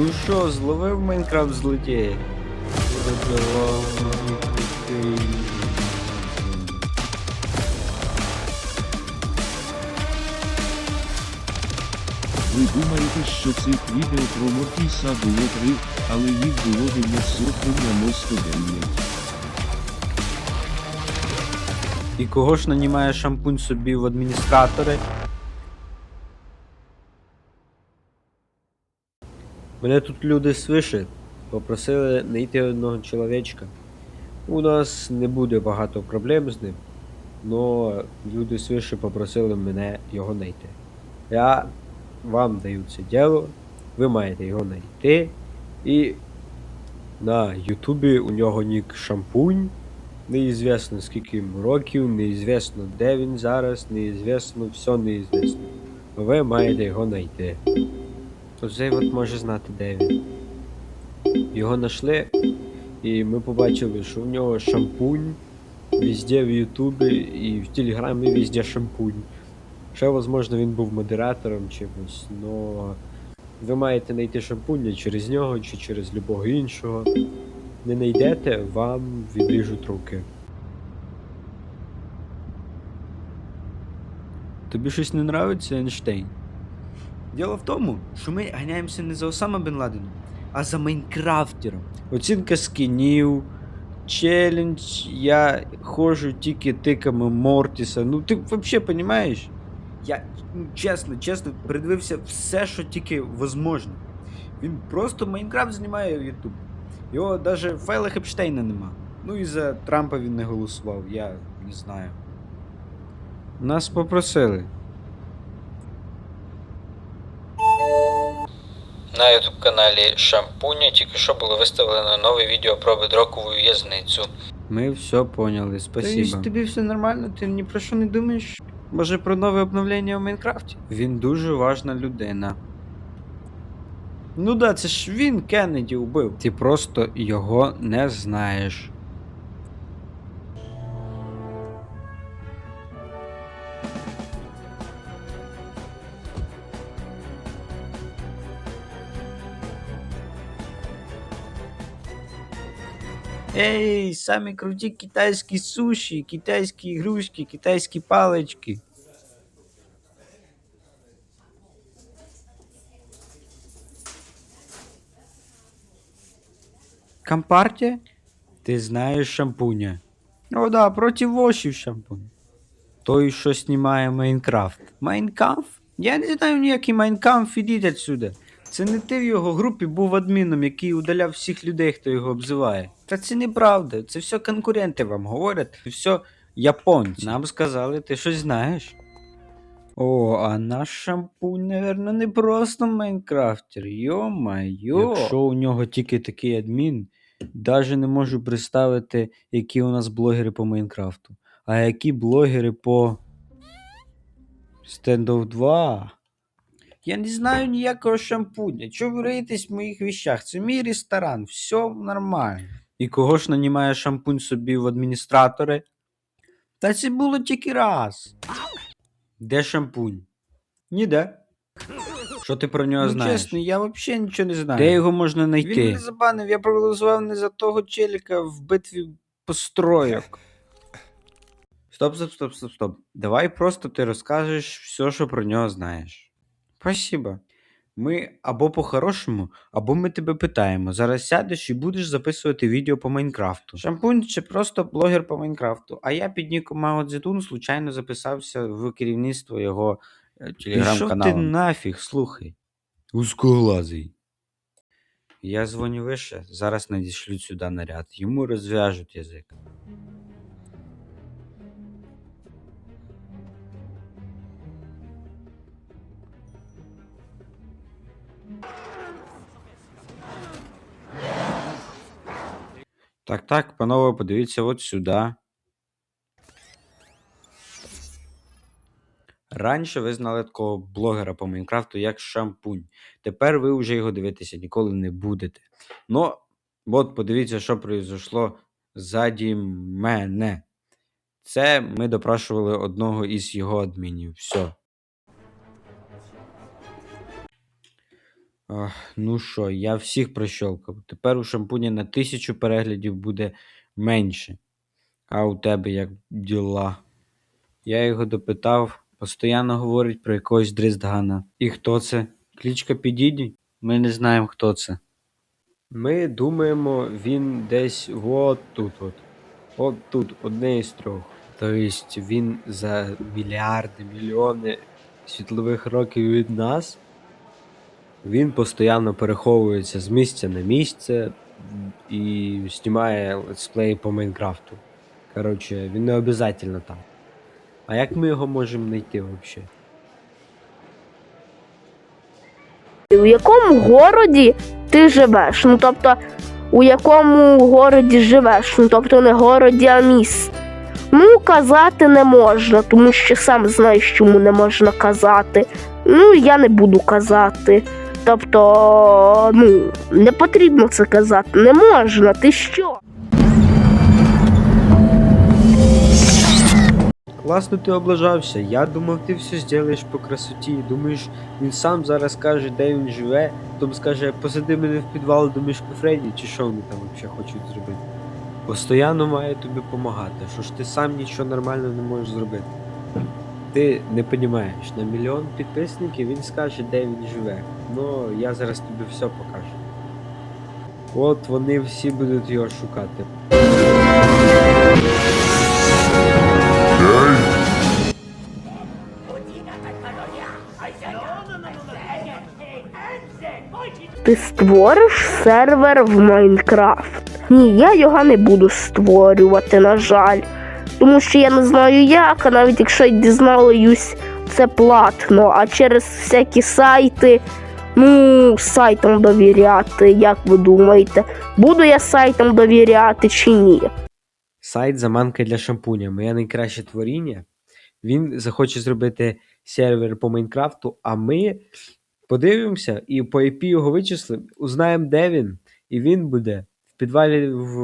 Ну що, зловив Майнкрафт злодія? Ви думаєте, що цих відео про Мортіса було три, але їх було 999. І кого ж нанімає шампунь собі в адміністратори? Мене тут люди свише попросили знайти одного чоловічка. У нас не буде багато проблем з ним, але люди свише попросили мене його знайти. Я вам даю це діло, ви маєте його знайти. І на Ютубі у нього нік шампунь. Неізвісно скільки йому років, неізвісно де він зараз, неізвісно, все неізвісно. Ви маєте його знайти. Оцей от може знати, де він. Його знайшли, і ми побачили, що в нього шампунь везде в Ютубі і в Телеграмі везде шампунь. Ще, можливо, він був модератором чимось, но ви маєте знайти шампунь через нього чи через любого іншого. Не знайдете, вам відріжуть руки. Тобі щось не нравиться, Ейнштейн? Діло в тому, що ми ганяємося не за Осама Бен Ладеном, а за Майнкрафтером. Оцінка скінів, челендж, я ходжу тільки тиками Мортіса. Ну ти взагалі розумієш? Я ну, чесно, чесно, придивився все, що тільки возможно. Він просто Майнкрафт знімає в YouTube. Його навіть в файлах Епштейна нема. Ну і за Трампа він не голосував, я не знаю. Нас попросили. На ютуб каналі Шампуня тільки що було виставлено нове відео про бедрокову в'язницю. Ми все поняли, спасибо. тобі все нормально, ти ні про що не думаєш? Може про нове обновлення в Майнкрафті? Він дуже важна людина. Ну да, це ж він Кеннеді убив. Ти просто його не знаєш. Ей, самі круті китайські суші, китайські ігрушки, китайські палички. Компартія? Ти знаєш шампуня. О, да, проти вошів шампунь. Той, що знімає Майнкрафт. Майнкрафт? Я не знаю ніякий Майнкрафт, ідіть отсюда. Це не ти в його групі був адміном, який удаляв всіх людей, хто його обзиває. Та це неправда, це все конкуренти вам говорять, це все японці. Нам сказали, ти щось знаєш. О, а наш шампунь, напевно, не просто Майнкрафтер. Йо-майо. Якщо у нього тільки такий адмін, навіть не можу представити, які у нас блогери по Майнкрафту. А які блогери по Standoff 2. Я не знаю ніякого шампуня. Чого ви риєтесь в моїх віщах? Це мій ресторан, все нормально. І кого ж нанімає шампунь собі в адміністратори? Та це було тільки раз. Де шампунь? Ніде. Що ти про нього Ну, знаєш? чесно, я взагалі нічого не знаю. Де його можна знайти? Він мене забанив, я проголосував не за того челіка в битві построєк. Стоп, стоп, стоп, стоп, стоп. Давай просто ти розкажеш все, що про нього знаєш. Спасибо. Ми або по-хорошому, або ми тебе питаємо. Зараз сядеш і будеш записувати відео по Майнкрафту. Шампунь чи просто блогер по Майнкрафту. А я під ніком Мао Цзетун случайно записався в керівництво його е, телеграм-каналу. ти нафіг, слухай. Узкоглазий. Я дзвоню вище, зараз надішлють сюди наряд. Йому розв'яжуть язик. Так, так, панове, подивіться от сюди. Раніше ви знали такого блогера по Майнкрафту як Шампунь. Тепер ви вже його дивитися ніколи не будете. Ну, от подивіться, що произошло ззаді мене. Це ми допрашували одного із його адмінів. Все. Ах, ну що, я всіх прощолкав. Тепер у шампуня на тисячу переглядів буде менше. А у тебе як діла? Я його допитав, постійно говорить про якогось Дриздгана. І хто це? Клічка Підіді? Ми не знаємо, хто це. Ми думаємо, він десь от тут. От тут, одне із трьох. Тобто він за мільярди, мільйони світлових років від нас. Він постійно переховується з місця на місце і знімає летсплеї по Майнкрафту. Коротше, він не обов'язково там. А як ми його можемо знайти взагалі? У якому городі ти живеш? Ну тобто, у якому городі живеш? Ну тобто не городі, а міст. Ну, казати не можна, тому що сам знаєш, чому не можна казати. Ну, я не буду казати. Тобто, ну, не потрібно це казати, не можна, ти що? Класно ти облажався. Я думав, ти все зробиш по красоті. Думаєш, він сам зараз скаже, де він живе, потім скаже, посади мене в підвал до мішку Фредді, чи що вони там взагалі хочуть зробити. Постоянно має тобі допомагати. Що ж ти сам нічого нормально не можеш зробити. Ти не розумієш, на мільйон підписників він скаже, де він живе. Ну, я зараз тобі все покажу. От вони всі будуть його шукати. Ти створиш сервер в Майнкрафт. Ні, я його не буду створювати, на жаль. Тому що я не знаю як, а навіть якщо й дізнаюсь, це платно. А через всякі сайти, ну, сайтам довіряти, як ви думаєте, буду я сайтам довіряти чи ні? Сайт заманка для шампуня. Моє найкраще творіння. Він захоче зробити сервер по Майнкрафту, а ми подивимося і по IP його вичислимо, узнаємо, де він, і він буде в підвалі в,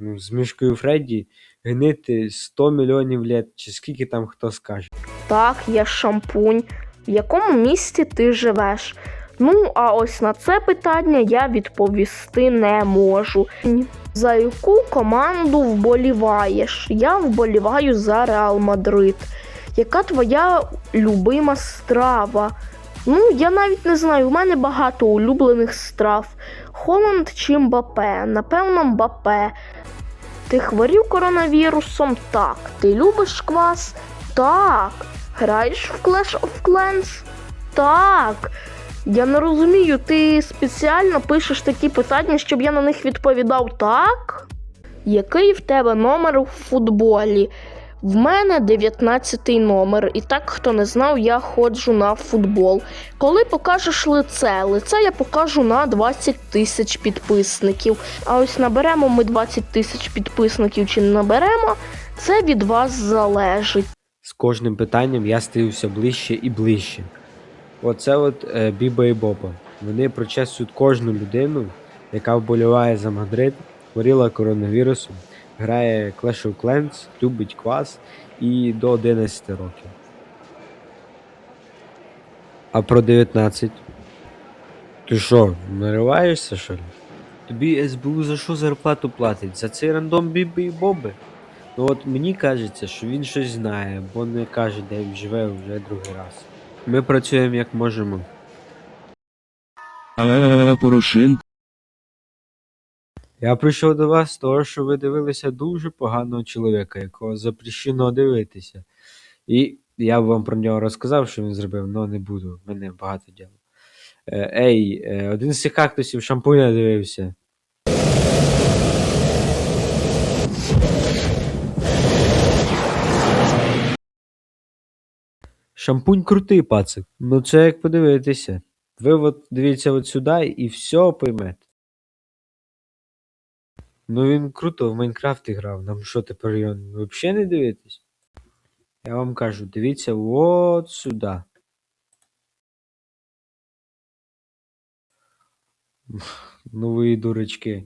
ну, з мішкою Фредді гнити 100 мільйонів літ, чи скільки там хто скаже. Так, я шампунь. В якому місті ти живеш? Ну, а ось на це питання я відповісти не можу. За яку команду вболіваєш? Я вболіваю за Реал Мадрид. Яка твоя любима страва? Ну, я навіть не знаю, у мене багато улюблених страв. Холланд чи Мбапе? Напевно, Мбапе. Ти хворів коронавірусом? Так. Ти любиш квас? Так. Граєш в Clash of Clans? Так. Я не розумію, ти спеціально пишеш такі питання, щоб я на них відповідав так? Який в тебе номер у футболі? В мене 19 номер, і так, хто не знав, я ходжу на футбол. Коли покажеш лице, лице я покажу на 20 тисяч підписників. А ось наберемо ми 20 тисяч підписників чи не наберемо, це від вас залежить. З кожним питанням я стаю все ближче і ближче. Оце от е, Біба і Боба. Вони прочесують кожну людину, яка вболіває за Мадрид, хворіла коронавірусом, грає Clash of Clans, любить квас і до 11 років. А про 19? Ти що, нариваєшся, що ли? Тобі СБУ за що зарплату платить? За цей рандом Біби і Боби? Ну от мені кажеться, що він щось знає, бо не каже, де він живе вже другий раз. Ми працюємо як можемо. Порошенко. Я прийшов до вас з того, що ви дивилися дуже поганого чоловіка, якого запрещено дивитися. І я б вам про нього розказав, що він зробив, але не буду. в мене багато діла. Е, Ей, е, один з цих кактусів шампуня дивився. Шампунь крутий, пацик. Ну це як подивитися. Ви от дивіться от сюди і все поймете. Ну він круто в Майнкрафт грав. Нам що тепер його взагалі не дивитись? Я вам кажу, дивіться от сюди. Ну ви дурачки.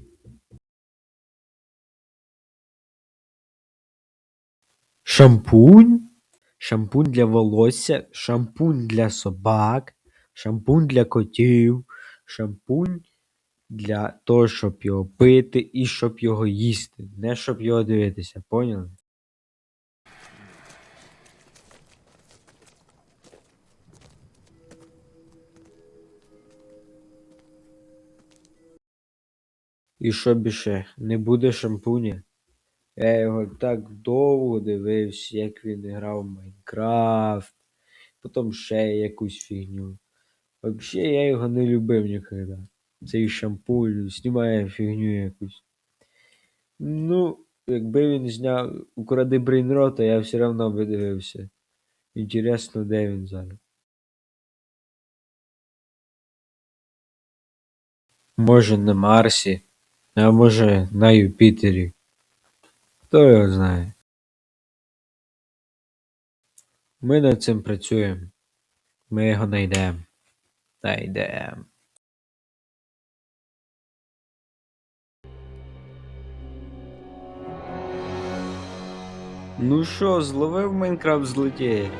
Шампунь? Шампунь для волосся, шампунь для собак, шампунь для котів, шампунь для того, щоб його пити і щоб його їсти, не щоб його дивитися, поняли? І що більше, не буде шампуня? Я його так довго дивився, як він грав в Майнкрафт, потім ще якусь фігню. Взагалі я його не любив ніколи. Цей шампунь знімає фігню якусь. Ну, якби він зняв Укради Брейнрота, я все одно би дивився. Інтересно, де він зараз. Може на Марсі, а може на Юпітері. Хто його знає. Ми над цим працюємо. Ми його знайдемо. Знайдемо. Ну що, зловив Майнкрафт злодія?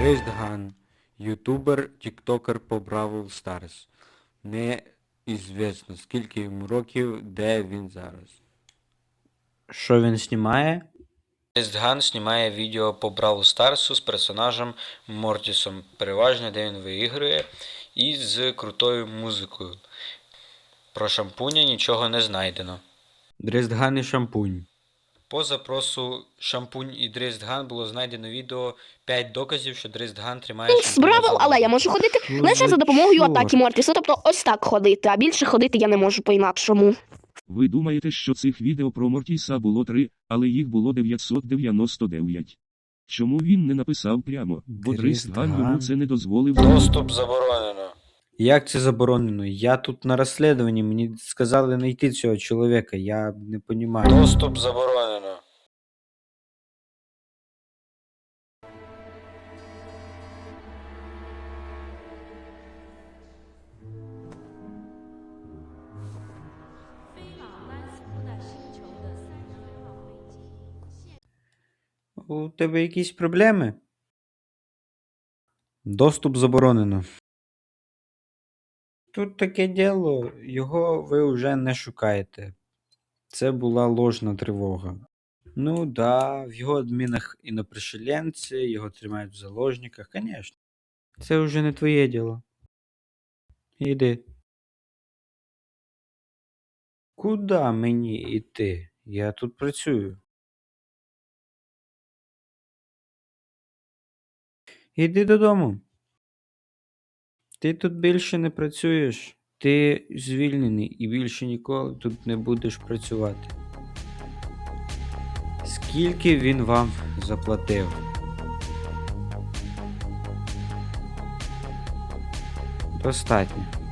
Рейстган, ютубер, тіктокер по Бравл Старс. Неізвісно, скільки йому років, де він зараз. Що він знімає? Рейстган знімає відео по Бравл Старсу з персонажем Мортісом, переважно де він виігрує, і з крутою музикою. Про шампуня нічого не знайдено. Дрестган і шампунь. По запросу Шампунь і Дрейстган було знайдено відео 5 доказів, що Дрейстган тримає З шампуня але я можу ходити Ну, лише за допомогою чорт. атаки Мортіса, тобто ось так ходити, а більше ходити я не можу по-інакшому. Ви думаєте, що цих відео про Мортіса було три, але їх було 999. Чому він не написав прямо? Бо Дрейстган йому це не дозволив. Доступ заборонено. Як це заборонено? Я тут на розслідуванні, мені сказали знайти цього чоловіка, я не розумію. Доступ заборонено. У тебе якісь проблеми? Доступ заборонено. Тут таке діло, його ви вже не шукаєте. Це була ложна тривога. Ну да, в його адмінах інопришеленці, його тримають в заложниках, звісно. Це вже не твоє діло. Іди. Куда мені йти? Я тут працюю. Іди додому. Ти тут більше не працюєш. Ти звільнений і більше ніколи тут не будеш працювати. Скільки він вам заплатив? Достатньо.